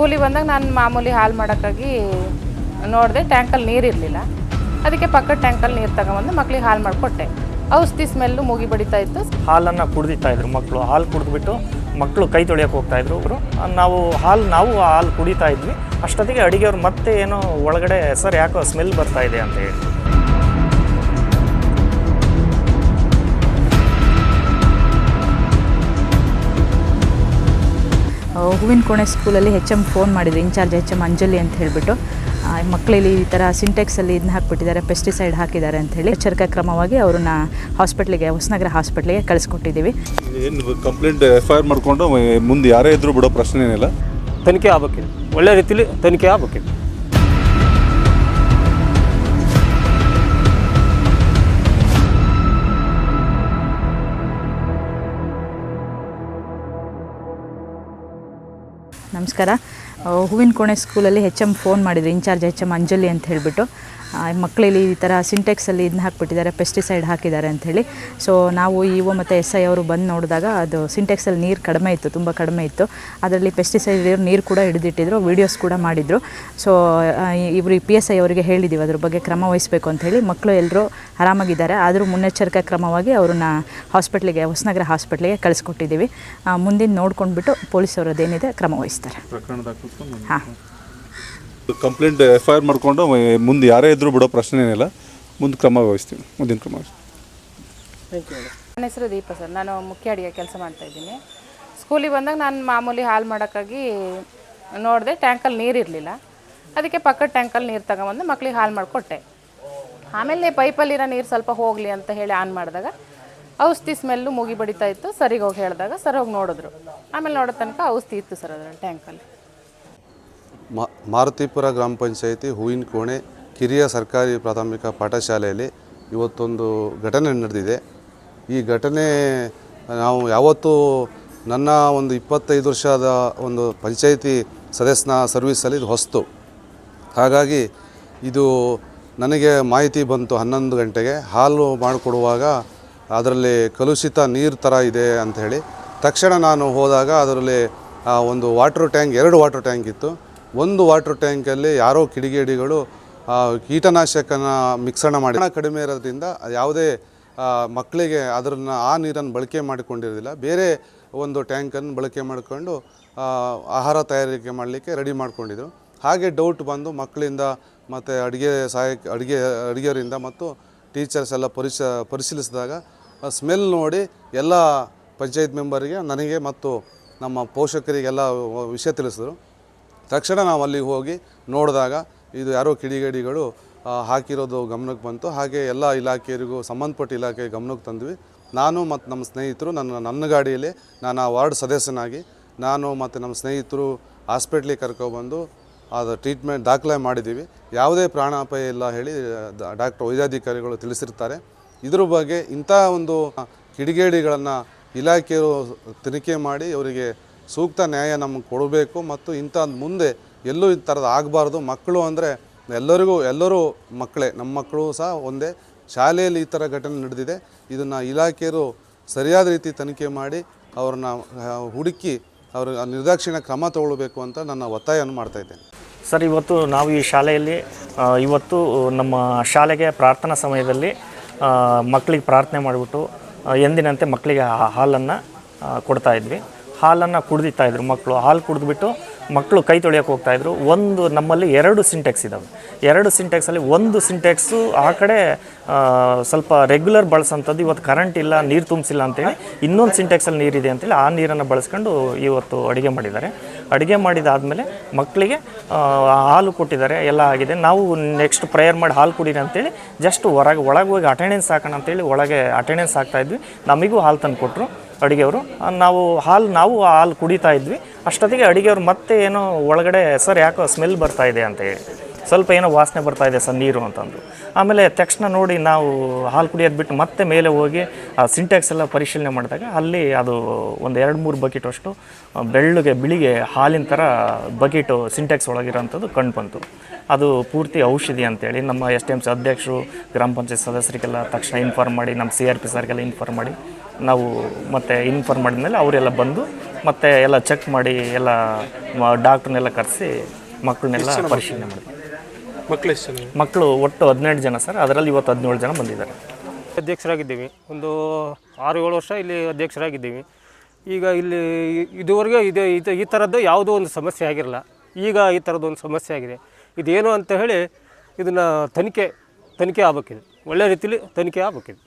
ಸ್ಕೂಲಿಗೆ ಬಂದಾಗ ನಾನು ಮಾಮೂಲಿ ಹಾಲು ಮಾಡೋಕ್ಕಾಗಿ ನೋಡಿದೆ ಟ್ಯಾಂಕಲ್ಲಿ ನೀರು ಇರಲಿಲ್ಲ. ಅದಕ್ಕೆ ಪಕ್ಕದ ಟ್ಯಾಂಕಲ್ಲಿ ನೀರು ತಗೊಂಬಂದು ಮಕ್ಳಿಗೆ ಹಾಲು ಮಾಡಿಕೊಟ್ಟೆ. ಔಷಧಿ ಸ್ಮೆಲ್ಲು ಮುಗಿ ಬಡಿತಾ ಇತ್ತು. ಹಾಲನ್ನು ಕುಡಿತಾ ಇದ್ರು ಮಕ್ಕಳು ಹಾಲು ಕುಡಿದ್ಬಿಟ್ಟು ಮಕ್ಕಳು ಕೈ ತೊಳೆಯೋಕೆ ಹೋಗ್ತಾ ಇದ್ರು ಅವರು. ನಾವು ಹಾಲು ನಾವು ಹಾಲು ಕುಡಿತಾ ಇದ್ವಿ. ಅಷ್ಟೊತ್ತಿಗೆ ಅಡುಗೆಯವ್ರು ಮತ್ತೆ ಏನೋ ಒಳಗಡೆ, ಸರ್, ಯಾಕೋ ಸ್ಮೆಲ್ ಬರ್ತಾ ಇದೆ? ಅಂತ ಹೇಳಿ. ಹೂವಿನ ಕೋಣೆ ಸ್ಕೂಲಲ್ಲಿ ಹೆಚ್ ಎಂ ಫೋನ್ ಮಾಡಿದ್ರು ಇನ್ಚಾರ್ಜ್ ಹೆಚ್ ಎಂ ಅಂಜಲಿ ಅಂತ ಹೇಳಿಬಿಟ್ಟು. ಮಕ್ಕಳಲ್ಲಿ ಈ ಥರ ಸಿಂಟೆಕ್ಸಲ್ಲಿ ಇದನ್ನ ಹಾಕ್ಬಿಟ್ಟಿದ್ದಾರೆ ಪೆಸ್ಟಿಸೈಡ್ ಹಾಕಿದ್ದಾರೆ ಅಂತ ಹೇಳಿ. ಎಚ್ಚರಿಕೆ ಕ್ರಮವಾಗಿ ಅವ್ರನ್ನ ಹಾಸ್ಪಿಟ್ಲಿಗೆ ಹೊಸನಗರ ಹಾಸ್ಪಿಟ್ಲಿಗೆ ಕಳಿಸ್ಕೊಟ್ಟಿದ್ದೀವಿ. ಏನು ಕಂಪ್ಲೇಂಟ್ ಎಫ್ ಐ ಆರ್ ಮಾಡಿಕೊಂಡು ಮುಂದೆ ಯಾರೇ ಇದ್ರೂ ಬಿಡೋ ಪ್ರಶ್ನೆ ಏನಿಲ್ಲ ತನಿಖೆ ಆಗ್ಬೇಕಿದೆ. ಒಳ್ಳೆ ರೀತಿಲಿ ತನಿಖೆ ಆಗ್ಬೇಕಿದೆ. ನಮಸ್ಕಾರ. ಹೂವಿನ ಕೋಣೆ ಸ್ಕೂಲಲ್ಲಿ ಹೆಚ್ ಎಂ ಫೋನ್ ಮಾಡಿದ್ರು ಇನ್ಚಾರ್ಜ್ ಹೆಚ್ ಎಂ ಅಂಜಲಿ ಅಂತ ಹೇಳಿಬಿಟ್ಟು. ಮಕ್ಕಳಲ್ಲಿ ಈ ಥರ ಸಿಂಟೆಕ್ಸಲ್ಲಿ ಇದನ್ನ ಹಾಕಿಬಿಟ್ಟಿದ್ದಾರೆ ಪೆಸ್ಟಿಸೈಡ್ ಹಾಕಿದ್ದಾರೆ ಅಂಥೇಳಿ ಸೊ ನಾವು ಇ ಒ ಮತ್ತು ಎಸ್ ಐ ಅವರು ಬಂದು ನೋಡಿದಾಗ ಅದು ಸಿಂಟೆಕ್ಸಲ್ಲಿ ನೀರು ಕಡಿಮೆ ಇತ್ತು ತುಂಬ ಕಡಿಮೆ ಇತ್ತು. ಅದರಲ್ಲಿ ಪೆಸ್ಟಿಸೈಡ್ ಇರೋ ನೀರು ಕೂಡ ಹಿಡಿದಿಟ್ಟಿದ್ರು ವೀಡಿಯೋಸ್ ಕೂಡ ಮಾಡಿದರು. ಸೊ ಇವರು ಪಿ ಎಸ್ ಐ ಅವರಿಗೆ ಹೇಳಿದ್ದೀವಿ ಅದ್ರ ಬಗ್ಗೆ ಕ್ರಮ ವಹಿಸಬೇಕು ಅಂಥೇಳಿ ಹೇಳಿ. ಮಕ್ಕಳು ಎಲ್ಲರೂ ಆರಾಮಾಗಿದ್ದಾರೆ ಆದರೂ ಮುನ್ನೆಚ್ಚರಿಕೆ ಕ್ರಮವಾಗಿ ಅವ್ರನ್ನ ಹಾಸ್ಪಿಟ್ಲಿಗೆ ಹೊಸನಗರ ಹಾಸ್ಪಿಟ್ಲಿಗೆ ಕಳಿಸ್ಕೊಟ್ಟಿದ್ದೀವಿ ಮುಂದಿನ ನೋಡ್ಕೊಂಡ್ಬಿಟ್ಟು ಪೊಲೀಸ್ ಅವರದ್ದೇನಿದೆ ಕ್ರಮ ವಹಿಸ್ತಾರೆ. ಹಾಂ. ಕಂಪ್ಲೇಂಟ್ ಎಫ್ ಐ ಆರ್ ಮಾಡಿಕೊಂಡು ಮುಂದೆ ಯಾರೇ ಇದ್ದರೂ ಬಿಡೋ ಪ್ರಶ್ನೆ ಏನಿಲ್ಲ ಮುಂದೆ ಕ್ರಮ ವಹಿಸ್ತೀವಿ ಮುಂದಿನ ಕ್ರಮ ನನ್ನ ಹೆಸರು ದೀಪ ಸರ್. ನಾನು ಮುಖ್ಯ ಅಡುಗೆ ಕೆಲಸ ಮಾಡ್ತಾ ಇದ್ದೀನಿ. ಸ್ಕೂಲಿಗೆ ಬಂದಾಗ ನಾನು ಮಾಮೂಲಿ ಹಾಲು ಮಾಡೋಕ್ಕಾಗಿ ನೋಡಿದೆ ಟ್ಯಾಂಕಲ್ಲಿ ನೀರು ಇರಲಿಲ್ಲ ಅದಕ್ಕೆ ಪಕ್ಕದ ಟ್ಯಾಂಕಲ್ಲಿ ನೀರು ತಗೊಂಬಂದು ಮಕ್ಳಿಗೆ ಹಾಲು ಮಾಡಿಕೊಟ್ಟೆ. ಆಮೇಲೆ ಪೈಪಲ್ಲಿರೋ ನೀರು ಸ್ವಲ್ಪ ಹೋಗಲಿ ಅಂತ ಹೇಳಿ ಆನ್ ಮಾಡಿದಾಗ ಔಷಧಿ ಸ್ಮೆಲ್ಲು ಮುಗಿ ಬಡಿತಾ ಇತ್ತು. ಸರಿಗೆ ಹೋಗಿ ಹೇಳಿದಾಗ ಸರಿ ಹೋಗಿ ನೋಡಿದ್ರು. ಆಮೇಲೆ ನೋಡೋ ತನಕ ಔಷಧಿ ಇತ್ತು ಸರ್ ಅದರಲ್ಲಿ ಟ್ಯಾಂಕಲ್ಲಿ. ಮಾರುತಿಪುರ ಗ್ರಾಮ ಪಂಚಾಯಿತಿ ಹೂವಿನ ಕೋಣೆ ಕಿರಿಯ ಸರ್ಕಾರಿ ಪ್ರಾಥಮಿಕ ಪಾಠಶಾಲೆಯಲ್ಲಿ ಇವತ್ತೊಂದು ಘಟನೆ ನಡೆದಿದೆ. ಈ ಘಟನೆ ನಾವು ಯಾವತ್ತೂ ನನ್ನ ಒಂದು ಇಪ್ಪತ್ತೈದು ವರ್ಷದ ಒಂದು ಪಂಚಾಯಿತಿ ಸದಸ್ಯನ ಸರ್ವೀಸಲ್ಲಿ ಇದು ಹೊಸ್ತು. ಹಾಗಾಗಿ ಇದು ನನಗೆ ಮಾಹಿತಿ ಬಂತು ಹನ್ನೊಂದು ಗಂಟೆಗೆ. ಹಾಲು ಮಾಡಿಕೊಡುವಾಗ ಅದರಲ್ಲಿ ಕಲುಷಿತ ನೀರು ಥರ ಇದೆ ಅಂತ ಹೇಳಿ. ತಕ್ಷಣ ನಾನು ಹೋದಾಗ ಅದರಲ್ಲಿ ಒಂದು ವಾಟ್ರ್ ಟ್ಯಾಂಕ್, ಎರಡು ವಾಟ್ರ್ ಟ್ಯಾಂಕ್ ಇತ್ತು. ಒಂದು ವಾಟರ್ ಟ್ಯಾಂಕಲ್ಲಿ ಯಾರೋ ಕಿಡಿಗೇಡಿಗಳು ಕೀಟನಾಶಕನ ಮಿಕ್ಸಣ ಮಾಡಿ ಹಣ ಕಡಿಮೆ ಇರೋದ್ರಿಂದ ಯಾವುದೇ ಮಕ್ಕಳಿಗೆ ಅದನ್ನು ಆ ನೀರನ್ನು ಬಳಕೆ ಮಾಡಿಕೊಂಡಿರೋದಿಲ್ಲ ಬೇರೆ ಒಂದು ಟ್ಯಾಂಕನ್ನು ಬಳಕೆ ಮಾಡಿಕೊಂಡು ಆಹಾರ ತಯಾರಿಕೆ ಮಾಡಲಿಕ್ಕೆ ರೆಡಿ ಮಾಡಿಕೊಂಡಿದ್ರು. ಹಾಗೆ ಡೌಟ್ ಬಂದು ಮಕ್ಕಳಿಂದ ಮತ್ತು ಅಡುಗೆ ಸಹಾಯಕ ಅಡುಗೆ ಅಡುಗೆಯವರಿಂದ ಮತ್ತು ಟೀಚರ್ಸ್ ಎಲ್ಲ ಪರಿಶ, ಪರಿಶೀಲಿಸಿದಾಗ ಸ್ಮೆಲ್ ನೋಡಿ ಎಲ್ಲ ಪಂಚಾಯತ್ ಮೆಂಬರಿಗೆ, ನನಗೆ ಮತ್ತು ನಮ್ಮ ಪೋಷಕರಿಗೆಲ್ಲ ವಿಷಯ ತಿಳಿಸಿದ್ರು. ತಕ್ಷಣ ನಾವು ಅಲ್ಲಿಗೆ ಹೋಗಿ ನೋಡಿದಾಗ ಇದು ಯಾರೋ ಕಿಡಿಗೇಡಿಗಳು ಹಾಕಿರೋದು ಗಮನಕ್ಕೆ ಬಂತು. ಹಾಗೆ ಎಲ್ಲ ಇಲಾಖೆಯರಿಗೂ, ಸಂಬಂಧಪಟ್ಟ ಇಲಾಖೆ ಗಮನಕ್ಕೆ ತಂದ್ವಿ. ನಾನು ಮತ್ತು ನಮ್ಮ ಸ್ನೇಹಿತರು, ನನ್ನ ನನ್ನ ಗಾಡಿಯಲ್ಲಿ ನಾನು ಆ ವಾರ್ಡ್ ಸದಸ್ಯನಾಗಿ, ನಾನು ಮತ್ತು ನಮ್ಮ ಸ್ನೇಹಿತರು ಹಾಸ್ಪಿಟ್ಲಿಗೆ ಕರ್ಕೊಬಂದು ಅದು ಟ್ರೀಟ್ಮೆಂಟ್ ದಾಖಲೆ ಮಾಡಿದ್ದೀವಿ. ಯಾವುದೇ ಪ್ರಾಣಾಪಾಯ ಇಲ್ಲ ಹೇಳಿ ಡಾಕ್ಟರ್ ವೈದ್ಯಾಧಿಕಾರಿಗಳು ತಿಳಿಸಿರ್ತಾರೆ. ಇದ್ರ ಬಗ್ಗೆ ಇಂಥ ಒಂದು ಕಿಡಿಗೇಡಿಗಳನ್ನು ಇಲಾಖೆಯವರು ತನಿಖೆ ಮಾಡಿ ಅವರಿಗೆ ಸೂಕ್ತ ನ್ಯಾಯ ನಮಗೆ ಕೊಡಬೇಕು ಮತ್ತು ಇಂಥ ಮುಂದೆ ಎಲ್ಲೂ ಈ ಥರದ್ದು ಆಗಬಾರ್ದು. ಮಕ್ಕಳು ಅಂದರೆ ಎಲ್ಲರಿಗೂ, ಎಲ್ಲರೂ ಮಕ್ಕಳೇ, ನಮ್ಮ ಮಕ್ಕಳು ಸಹ ಒಂದೇ ಶಾಲೆಯಲ್ಲಿ ಈ ಥರ ಘಟನೆ ನಡೆದಿದೆ. ಇದನ್ನು ಇಲಾಖೆಯರು ಸರಿಯಾದ ರೀತಿ ತನಿಖೆ ಮಾಡಿ ಅವ್ರನ್ನ ಹುಡುಕಿ ಅವ್ರ ನಿರ್ದಾಕ್ಷಿಣ್ಯ ಕ್ರಮ ತಗೊಳ್ಬೇಕು ಅಂತ ನನ್ನ ಒತ್ತಾಯವನ್ನು ಮಾಡ್ತಾ ಇದ್ದೇನೆ. ಸರ್, ಇವತ್ತು ನಾವು ಈ ಶಾಲೆಯಲ್ಲಿ ಇವತ್ತು ನಮ್ಮ ಶಾಲೆಗೆ ಪ್ರಾರ್ಥನಾ ಸಮಯದಲ್ಲಿ ಮಕ್ಕಳಿಗೆ ಪ್ರಾರ್ಥನೆ ಮಾಡಿಬಿಟ್ಟು ಎಂದಿನಂತೆ ಮಕ್ಕಳಿಗೆ ಹಾಲನ್ನು ಕೊಡ್ತಾ ಇದ್ವಿ. ಹಾಲನ್ನು ಕುಡ್ದಿತ್ತಾ ಇದ್ರು ಮಕ್ಕಳು ಹಾಲು ಕುಡಿದ್ಬಿಟ್ಟು ಮಕ್ಕಳು ಕೈ ತೊಳೆಯೋಕೆ ಹೋಗ್ತಾಯಿದ್ರು ಒಂದು ನಮ್ಮಲ್ಲಿ ಎರಡು ಸಿಂಟೆಕ್ಸ್ ಇದ್ದಾವೆ ಎರಡು ಸಿಂಟೆಕ್ಸಲ್ಲಿ ಒಂದು ಸಿಂಟೆಕ್ಸು ಆ ಕಡೆ ಸ್ವಲ್ಪ ರೆಗ್ಯುಲರ್ ಬಳಸೋಂಥದ್ದು. ಇವತ್ತು ಕರೆಂಟ್ ಇಲ್ಲ, ನೀರು ತುಂಬಿಸಿಲ್ಲ ಅಂತೇಳಿ ಇನ್ನೊಂದು ಸಿಂಟೆಕ್ಸಲ್ಲಿ ನೀರಿದೆ ಅಂತೇಳಿ ಆ ನೀರನ್ನು ಬಳಸ್ಕೊಂಡು ಇವತ್ತು ಅಡುಗೆ ಮಾಡಿದ್ದಾರೆ. ಅಡುಗೆ ಮಾಡಿದಾದಮೇಲೆ ಮಕ್ಕಳಿಗೆ ಹಾಲು ಕೊಟ್ಟಿದ್ದಾರೆ. ಎಲ್ಲ ಆಗಿದೆ. ನಾವು ನೆಕ್ಸ್ಟ್ ಪ್ರೇಯರ್ ಮಾಡಿ ಹಾಲು ಕುಡೀರಿ ಅಂತೇಳಿ ಜಸ್ಟ್ ಹೊರಗೆ, ಒಳಗೆ ಹೋಗಿ ಅಟೆಂಡೆನ್ಸ್ ಹಾಕೋಣ ಅಂತೇಳಿ ಒಳಗೆ ಅಟೆಂಡೆನ್ಸ್ ಹಾಕ್ತಾ ಇದ್ವಿ. ನಮಗೂ ಹಾಲು ತಂದು ಕೊಟ್ಟರು ಅಡುಗೆಯವರು. ನಾವು ಹಾಲು ನಾವು ಹಾಲು ಕುಡಿತಾ ಇದ್ವಿ. ಅಷ್ಟೊತ್ತಿಗೆ ಅಡುಗೆಯವರು ಮತ್ತೆ ಏನೋ ಒಳಗಡೆ, ಸರ್, ಯಾಕೋ ಸ್ಮೆಲ್ ಬರ್ತಾ ಇದೆ ಅಂತ ಹೇಳಿ. ಸ್ವಲ್ಪ ಏನೋ ವಾಸನೆ ಬರ್ತಾ ಇದೆ ಸರ್ ನೀರು ಅಂತಂದು. ಆಮೇಲೆ ತಕ್ಷಣ ನೋಡಿ ನಾವು ಹಾಲು ಕುಡಿಯೋದು ಬಿಟ್ಟು ಮತ್ತೆ ಮೇಲೆ ಹೋಗಿ ಆ ಸಿಂಟ್ಯಾಕ್ಸ್ ಎಲ್ಲ ಪರಿಶೀಲನೆ ಮಾಡಿದಾಗ ಅಲ್ಲಿ ಅದು ಒಂದು ಎರಡು ಮೂರು ಬಕೆಟ್ ಅಷ್ಟು ಬೆಳ್ಳಗೆ ಬಿಳಿಗೆ ಹಾಲಿನ ಥರ ಬಕೆಟು ಸಿಂಟ್ಯಾಕ್ಸ್ ಒಳಗಿರೋಂಥದ್ದು ಕಂಡು ಬಂತು. ಅದು ಪೂರ್ತಿ ಔಷಧಿ ಅಂತೇಳಿ ನಮ್ಮ ಎಸ್ ಟಿ ಎಂ ಸಿ ಅಧ್ಯಕ್ಷರು ಗ್ರಾಮ ಪಂಚಾಯತ್ ಸದಸ್ಯರಿಗೆಲ್ಲ ತಕ್ಷಣ ಇನ್ಫಾರ್ಮ್ ಮಾಡಿ ನಮ್ಮ ಸಿ ಆರ್ ಪಿ ಸರ್ಗೆಲ್ಲ ಇನ್ಫಾರ್ಮ್ ಮಾಡಿ ನಾವು ಮತ್ತೆ ಇನ್ಫಾರ್ಮ್ ಮಾಡಿದ ಮೇಲೆ ಅವರೆಲ್ಲ ಬಂದು ಮತ್ತೆ ಎಲ್ಲ ಚೆಕ್ ಮಾಡಿ ಎಲ್ಲ ಡಾಕ್ಟ್ರನ್ನೆಲ್ಲ ಕರೆಸಿ ಮಕ್ಕಳನ್ನೆಲ್ಲ ಪರಿಶೀಲನೆ ಮಾಡಿದ್ವಿ ಮಕ್ಳು ಎಷ್ಟು ಜನ? ಮಕ್ಕಳು ಒಟ್ಟು ಹದಿನೆಂಟು ಜನ ಸರ್. ಅದರಲ್ಲಿ ಇವತ್ತು ಹದಿನೇಳು ಜನ ಬಂದಿದ್ದಾರೆ. ಅಧ್ಯಕ್ಷರಾಗಿದ್ದೀವಿ. ಒಂದು ಆರು ಏಳು ವರ್ಷ ಇಲ್ಲಿ ಅಧ್ಯಕ್ಷರಾಗಿದ್ದೀವಿ. ಈಗ ಇಲ್ಲಿ ಇದುವರೆಗೆ ಇದು ಇದು ಈ ಥರದ್ದು ಯಾವುದೋ ಒಂದು ಸಮಸ್ಯೆ ಆಗಿರಲ್ಲ. ಈಗ ಈ ಥರದ್ದು ಒಂದು ಸಮಸ್ಯೆ ಆಗಿದೆ. ಇದೇನು ಅಂತ ಹೇಳಿ ಇದನ್ನು ತನಿಖೆ ತನಿಖೆ ಆಗಬೇಕಿದೆ. ಒಳ್ಳೆ ರೀತಿಲಿ ತನಿಖೆ ಆಗಬೇಕಿದೆ.